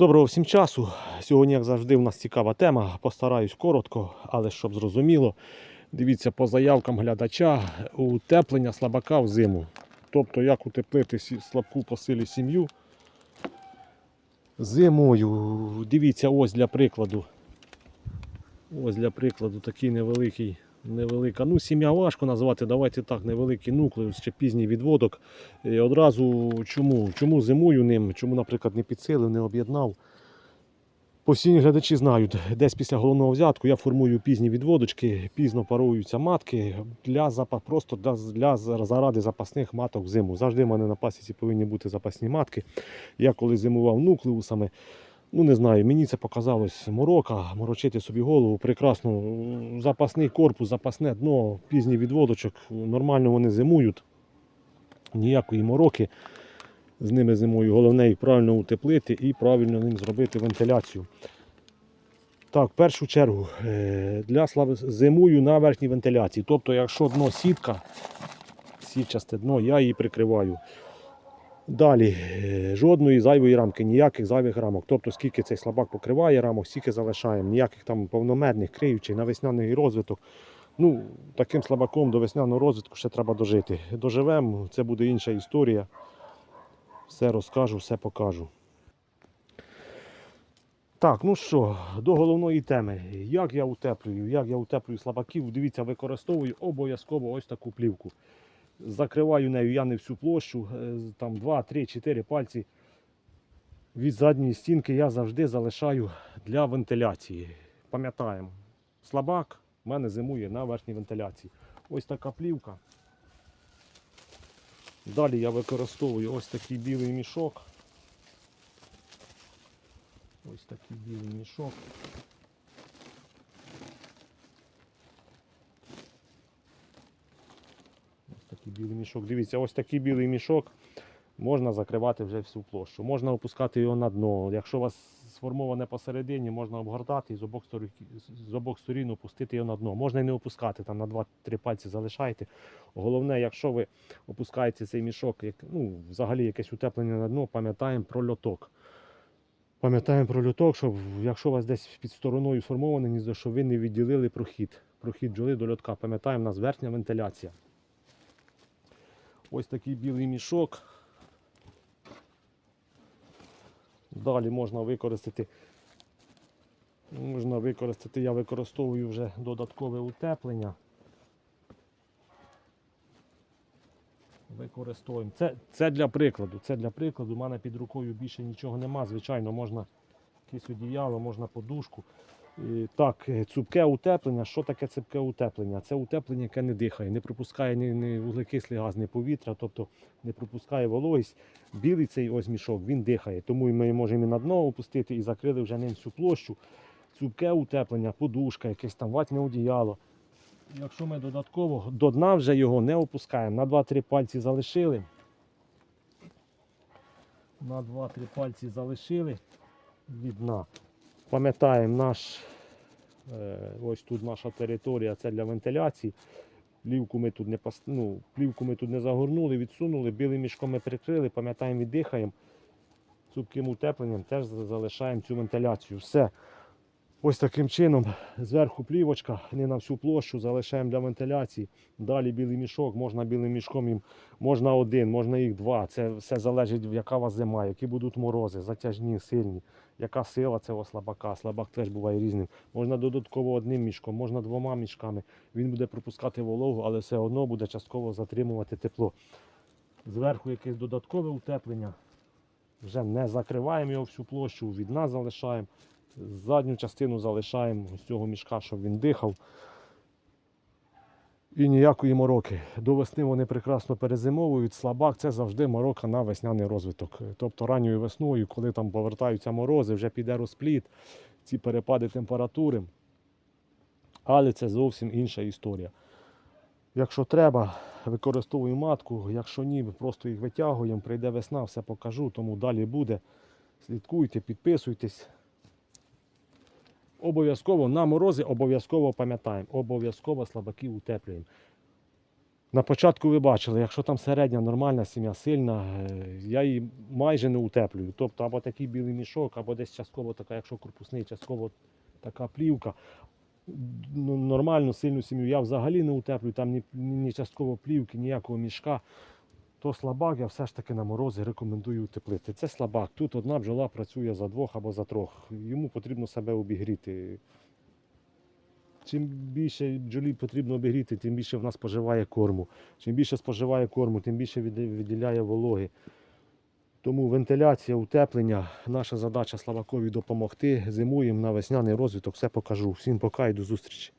Доброго всім часу. Сьогодні, як завжди, у нас цікава тема. Постараюсь коротко, але щоб зрозуміло. Дивіться по заявкам глядача утеплення слабака в зиму. Тобто, як утеплити слабку по силі сім'ю зимою. Дивіться, ось для прикладу. Ось для прикладу такий невеликий. Невелика. Ну, сім'я важко назвати, давайте так, невеликий нуклеус чи пізній відводок. І одразу чому? Чому зимую ним? Чому, наприклад, не підсилив, не об'єднав? Постійні глядачі знають, десь після головного взятку я формую пізні відводочки, пізно паруються матки для просто для, для заради запасних маток взиму. Завжди в мене на пасіці повинні бути запасні матки. Я коли зимував нуклеусами, ну не знаю, мені це показалось морока, морочити собі голову. Прекрасно, запасний корпус, запасне дно, пізній відводочок, нормально вони зимують. Ніякої мороки з ними зимою. Головне їх правильно утеплити і правильно ним зробити вентиляцію. Так, в першу чергу е, для зимую на верхній вентиляції. Тобто, якщо дно сітка, сітчасте дно, я її прикриваю. Далі е, жодної зайвої рамки, ніяких зайвих рамок. Тобто, скільки цей слабак покриває рамок, стільки залишаємо. Ніяких там повномедних, криючих, на весняний розвиток. Ну, таким слабаком до весняного розвитку ще треба дожити. Доживемо, це буде інша історія. Все розкажу, все покажу. Так, ну що, до головної теми. Як я утеплюю? Як я утеплюю слабаків? Дивіться, використовую обов'язково ось таку плівку. Закриваю нею я не всю площу, е, там 2, 3, 4 пальці. Від задньої стінки я завжди залишаю для вентиляції. Пам'ятаємо, слабак в мене зимує на верхній вентиляції. Ось така плівка. Далі я використовую ось такий білий мішок. Ось такий білий мішок. Білий мішок. Дивіться, ось такий білий мішок можна закривати вже всю площу. Можна опускати його на дно. Якщо у вас сформоване посередині, можна обгортати і з обох сторін, з обох сторін опустити його на дно. Можна і не опускати, там на 2-3 пальці залишайте. Головне, якщо ви опускаєте цей мішок, як, ну, взагалі якесь утеплення на дно, пам'ятаємо про льоток. Пам'ятаємо про льоток, щоб якщо у вас десь під стороною сформоване гніздо, щоб ви не відділили прохід. Прохід бджоли до льотка. Пам'ятаємо, у нас верхня вентиляція. Ось такий білий мішок. Далі можна використати. Можна використати, я використовую вже додаткове утеплення. Використовуємо. Це, це для прикладу. Це для прикладу. У мене під рукою більше нічого нема. Звичайно, можна якесь одіяло, можна подушку. Так, е, цупке утеплення. Що таке цупке утеплення? Це утеплення, яке не дихає, не пропускає ні, ні вуглекислий газ, ні повітря, тобто не пропускає вологість. Білий цей ось мішок, він дихає. Тому ми можемо і на дно опустити і закрили вже ним всю площу. Цупке утеплення, подушка, якесь там ватне одіяло. Якщо ми додатково до дна вже його не опускаємо, на 2-3 пальці залишили. На 2-3 пальці залишили від дна. Пам'ятаємо наш, е, ось тут наша територія, це для вентиляції. Плівку ми тут не ну, плівку ми тут не загорнули, відсунули, білим мішком ми прикрили, пам'ятаємо, віддихаємо. Цупким утепленням теж залишаємо цю вентиляцію. Все. Ось таким чином, зверху плівочка, не на всю площу, залишаємо для вентиляції. Далі білий мішок, можна білим мішком їм, можна один, можна їх два. Це все залежить, яка у вас зима, які будуть морози, затяжні, сильні, яка сила цього слабака. Слабак теж буває різним. Можна додатково одним мішком, можна двома мішками. Він буде пропускати вологу, але все одно буде частково затримувати тепло. Зверху якесь додаткове утеплення. Вже не закриваємо його всю площу, від нас залишаємо. Задню частину залишаємо з цього мішка, щоб він дихав. І ніякої мороки. До весни вони прекрасно перезимовують. Слабак це завжди морока на весняний розвиток. Тобто ранньою весною, коли там повертаються морози, вже піде розпліт, ці перепади температури. Але це зовсім інша історія. Якщо треба, використовуємо матку, якщо ні, просто їх витягуємо, прийде весна, все покажу, тому далі буде. Слідкуйте, підписуйтесь. Обов'язково на морози обов'язково пам'ятаємо. Обов'язково слабаків утеплюємо. На початку ви бачили, якщо там середня нормальна сім'я, сильна, е, я її майже не утеплюю. Тобто або такий білий мішок, або десь частково така, якщо корпусний, частково така плівка. Ну, Нормальну сильну сім'ю я взагалі не утеплюю, там ні, ні частково плівки, ніякого мішка. То слабак я все ж таки на морози рекомендую утеплити. Це слабак. Тут одна бджола працює за двох або за трьох. Йому потрібно себе обігріти. Чим більше бджолі потрібно обігріти, тим більше в нас споживає корму. Чим більше споживає корму, тим більше виділяє вологи. Тому вентиляція, утеплення, наша задача Славакові допомогти. Зимуємо на весняний розвиток, все покажу. Всім пока і до зустрічі.